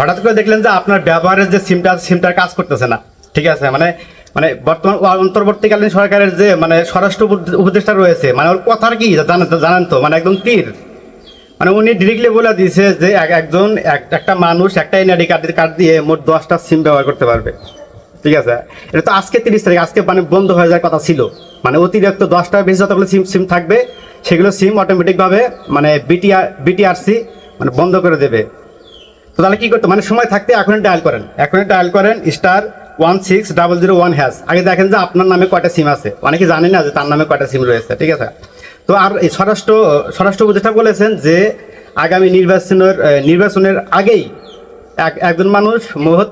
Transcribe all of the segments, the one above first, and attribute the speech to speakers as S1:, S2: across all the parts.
S1: হঠাৎ করে দেখলেন যে আপনার ব্যবহারের যে সিমটা সিমটার কাজ করতেছে না। ঠিক আছে মানে মানে বর্তমান অন্তর্বর্তীকালীন সরকারের যে মানে স্বরাষ্ট্র উপ- উপদেষ্টা রয়েছে মানে ওর কথার কি জানেন তো মানে একদম তীর। মানে উনি ডিরেক্টলি বলে দিয়েছে যে, এক- একজন, এক- একটা মানুষ, একটা এনআইডি কার্ড কার্ড দিয়ে মোট দশটা সিম ব্যবহার করতে পারবে। ঠিক আছে? এটা তো আজকে তিরিশ তারিখ, আজকে মানে বন্ধ হয়ে যাওয়ার কথা ছিল। মানে অতিরিক্ত দশটা বেশি যতগুলো সিম সিম থাকবে, সেগুলো সিম অটোমেটিকভাবে মানে বিটিআর বিটিআরসি মানে বন্ধ করে দেবে। তো তাহলে কি করতে মানে সময় থাকতে এখনই ডায়াল করেন। এখনই ডায়াল করেন star one six double zero one hash আগে দেখেন যে আপনার নামে কয়টা সিম আছে। অনেকে জানে না যে তার নামে কয়টা সিম রয়েছে, ঠিক আছে? তো আর এই স্বরাষ্ট্র স্বরাষ্ট্র উপদেষ্টা বলেছেন যে আগামী নির্বাচনের নির্বাচনের আগেই এক, একজন মানুষ মহৎ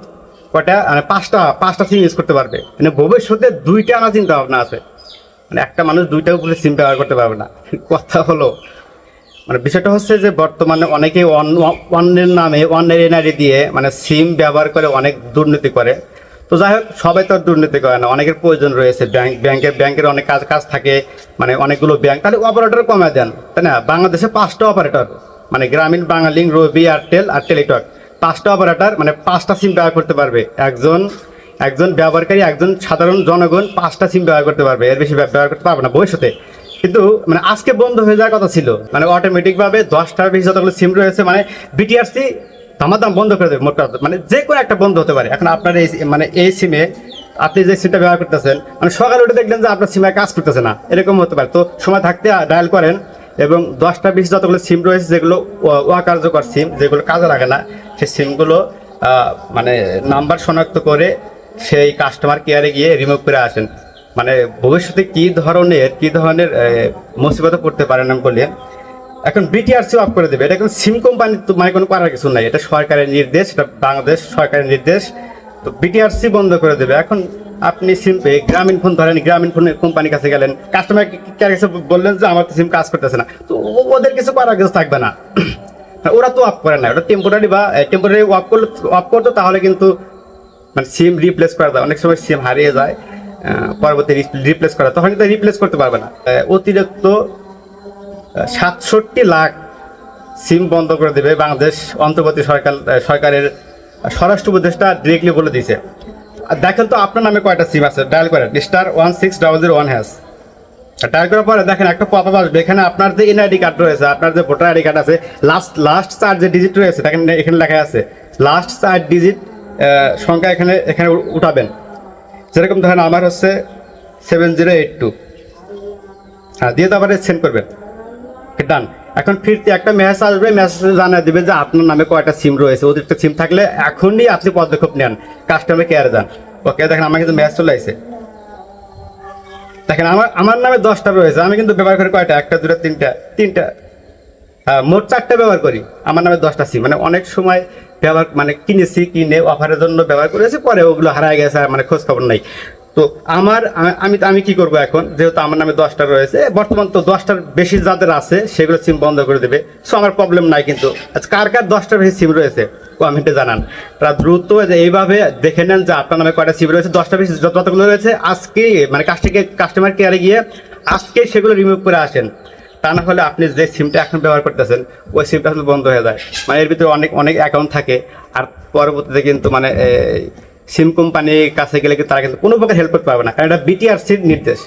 S1: কটা মানে পাঁচটা পাঁচটা সিম ইউজ করতে পারবে। মানে ভবিষ্যতে দুইটা আনা চিন্তা ভাবনা আছে। মানে একটা মানুষ দুইটা উপরে সিম ব্যবহার করতে পারবে না। কথা হলো মানে বিষয়টা হচ্ছে যে বর্তমানে অনেকে অন- অন্যের নামে অন্যের এনআইডি দিয়ে মানে সিম ব্যবহার করে অনেক দুর্নীতি করে। তো যাই হোক, সবাই তো দুর্নীতি করে না, অনেকের প্রয়োজন রয়েছে। ব্যাংক, ব্যাংকের ব্যাংকের অনেক কাজ কাজ থাকে মানে অনেকগুলো ব্যাংক। তাহলে অপারেটর কমে দেন, তাই না? বাংলাদেশে পাঁচটা অপারেটর মানে গ্রামীণ, বাঙালিং, রবি এয়ারটেল আর টেলিটক পাঁচটা অপারেটর মানে পাঁচটা সিম ব্যবহার করতে পারবে। একজন একজন ব্যবহারকারী, একজন সাধারণ জনগণ পাঁচটা সিম ব্যবহার করতে পারবে। এর বেশি ব্যবহার করতে পারবে না ভবিষ্যতে। কিন্তু মানে আজকে বন্ধ হয়ে যাওয়ার কথা ছিল। মানে অটোমেটিক ভাবে দশটার বেশি যতগুলো সিম রয়েছে মানে বিটিআরসি দামাদাম বন্ধ করে দেবে মোট। মানে যে কোনো একটা বন্ধ হতে পারে। এখন আপনার এই মানে এই সিমে আপনি যে সিমটা ব্যবহার করতেছেন মানে সকালে উঠে দেখলেন যে আপনার সিমে কাজ করতেছে না। এরকম হতে পারে। তো সময় থাকতে ডায়াল করেন এবং দশটা বেশি যতগুলো সিম রয়েছে, যেগুলো অকার্যকর সিম যেগুলো কাজে লাগে না সেই সিমগুলো মানে নাম্বার শনাক্ত করে সেই কাস্টমার কেয়ারে গিয়ে রিমুভ করে আসেন। মানে ভবিষ্যতে কি ধরনের কি ধরনের মুসিবতে পড়তে পারেন আমি বলি এখন বিটিআরসি অফ করে দেবে। এটা কোনো সিম কোম্পানি তো মানে কোনো করার কিছু নাই। এটা সরকারের নির্দেশ, এটা বাংলাদেশ সরকারের নির্দেশ। তো বিটিআরসি বন্ধ করে দেবে। এখন আপনি সিম গ্রামীণ ফোন ধরেন, গ্রামীণ ফোনের কোম্পানির কাছে গেলেন কাস্টমার কাছে বললেন যে, আমার তো সিম কাজ করতেছে না। তো ওদের কিছু করার কিছু থাকবে না। ওরা তো অফ করে না। ওটা টেম্পোরারি বা টেম্পোরারি অফ করলে অফ করতো তাহলে কিন্তু মানে সিম রিপ্লেস করা যায় অনেক সময় সিম হারিয়ে যায়। পরবর্তী রিপ্লেস করা, তখন কিন্তু রিপ্লেস করতে পারবে না। অতিরিক্ত সাতষট্টি লাখ সিম বন্ধ করে দেবে বাংলাদেশ অন্তর্বর্তী সরকার সরকারের স্বরাষ্ট্র উপদেষ্টা ডিরেক্টলি বলে দিয়েছে। দেখেন তো আপনার নামে কয়টা সিম আছে ডায়াল করেন star one six double zero one hash dial করার পরে দেখেন একটা পপ আপ আসবে, এখানে আপনার যে এনআইডি কার্ড রয়েছে, আপনার যে ভোটার আইডি কার্ড আছে লাস্ট লাস্ট চার যে ডিজিট রয়েছে, দেখেন এখানে লেখা আছে লাস্ট চার ডিজিট সংখ্যা এখানে এখানে উঠাবেন। যেরকম ধরেন আমার হচ্ছে সেভেন জিরো এইট টু হ্যাঁ দিয়ে তারপরে সেন্ড করবেন। ডান এখন ফিরতে একটা মেসেজ আসবে মেসেজে জানিয়ে দিবে যে আপনার নামে কয়টা সিম রয়েছে। অতিরিক্ত সিম থাকলে এখনই আপনি পদক্ষেপ নেন কাস্টমার কেয়ারে যান। ওকে দেখেন আমার কিন্তু মেসেজ চলে আসছে। দেখেন আমার আমার নামে দশটা রয়েছে। আমি কিন্তু ব্যবহার করি কয়টা? একটা, দুটো, তিনটা তিনটা। হ্যাঁ মোট চারটা ব্যবহার করি। আমার নামে দশটা সিম মানে অনেক সময় ব্যবহার মানে কিনেছি, কিনে অফারের জন্য ব্যবহার করেছি, পরে ওগুলো হারায় গেছে আর মানে খোঁজ খবর নাই। তো আমার, আমি আমি কি করব এখন? যেহেতু আমার নামে দশটা রয়েছে, বর্তমান তো দশটার বেশি যাদের আছে, সেগুলো সিম বন্ধ করে দেবে। সো আমার প্রবলেম নাই কিন্তু। আচ্ছা কার কার দশটার বেশি সিম রয়েছে? কমেন্টে জানান। তারা দ্রুত এইভাবে দেখে নেন যে আপনার নামে কয়টা সিম রয়েছে, দশটা বেশি যত- যতগুলো রয়েছে, আজকে মানে কাস্টমার কেয়ারে গিয়ে আজকে সেগুলো রিমুভ করে আসেন। তা না হলে আপনি যে সিমটা এখন ব্যবহার করতেছেন, ওই সিমটা আসলে বন্ধ হয়ে যায়। মানে এর ভিতরে অনেক অনেক অ্যাকাউন্ট থাকে। আর পরবর্তীতে কিন্তু মানে সিম কোম্পানির কাছে গেলে তারা কিন্তু কোনো প্রকার হেল্প করতে পারবে না। কারণ এটা বিটিআরসির নির্দেশ।